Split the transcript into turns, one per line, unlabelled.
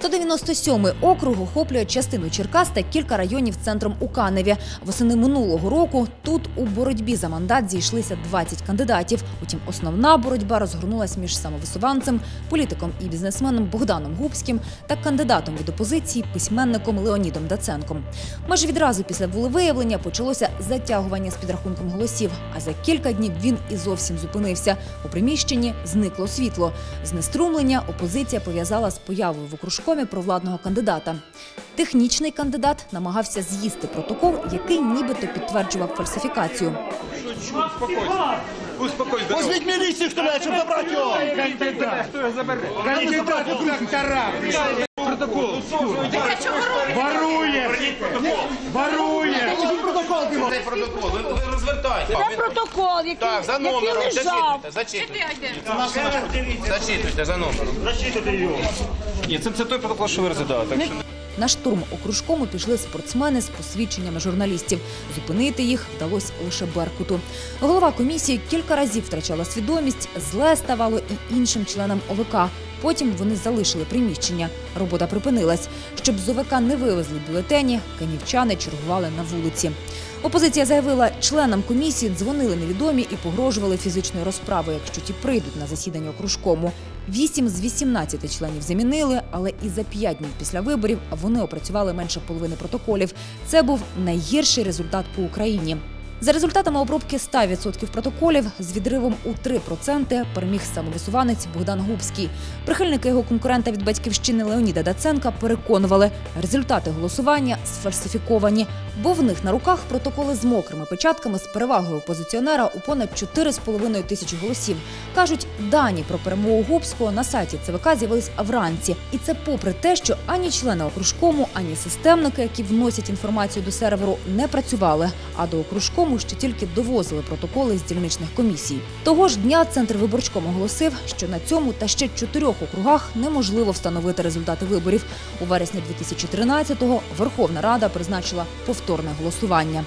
197-й округ охоплює частину Черкас та кілька районів центром у Каневі. Восени минулого року тут у боротьбі за мандат зійшлися 20 кандидатів. Утім, основна боротьба розгорнулась між самовисуванцем, політиком і бізнесменом Богданом Губським та кандидатом від опозиції письменником Леонідом Даценком. Майже відразу після волевиявлення почалося затягування з підрахунком голосів. А за кілька днів він і зовсім зупинився. У приміщенні зникло світло. Знеструмлення опозиція пов'язала з появою в окружкомі провладного кандидата. Технічний кандидат намагався з'їсти протокол, який нібито підтверджував фальсифікацію.
Успокойся.
Возьміть міліцію, хто має, щоб забрати його!
Хто його забере?
Кандидат у трактора!
Протокол.
Ворує! Ворує! Протокол
протокол. Ви- ви Розвертайте.
Це протокол, який,
Так, за
який
номером.
лежав.
Зачитуйте, зачитуйте. Зачитуйте за номером.
Ні, це, це той протокол, що ви розглядали. Так що
На штурм окружкому пішли спортсмени з посвідченнями журналістів. Зупинити їх вдалося лише Беркуту. Голова комісії кілька разів втрачала свідомість, зле ставало і іншим членам ОВК. Потім вони залишили приміщення. Робота припинилась. Щоб з ОВК не вивезли бюлетені, канівчани чергували на вулиці. Опозиція заявила, членам комісії дзвонили невідомі і погрожували фізичною розправою, якщо ті прийдуть на засідання окружкому. Вісім з 18 членів замінили, але і за п'ять днів після виборів вони опрацювали менше половини протоколів. Це був найгірший результат по Україні. За результатами обробки 100% протоколів з відривом у 3% переміг самовисуванець Богдан Губський. Прихильники його конкурента від батьківщини Леоніда Даценка переконували, результати голосування сфальсифіковані, бо в них на руках протоколи з мокрими печатками з перевагою опозиціонера у понад 4,5 тисячі голосів. Кажуть, дані про перемогу Губського на сайті ЦВК з'явились вранці, і це попри те, що ані члени окружкому, ані системники, які вносять інформацію до серверу, не працювали. А до окружкому ще тільки довозили протоколи з дільничних комісій. Того ж дня центр виборчком оголосив, що на цьому та ще чотирьох округах неможливо встановити результати виборів. У вересні 2013-го Верховна Рада призначила повторне голосування.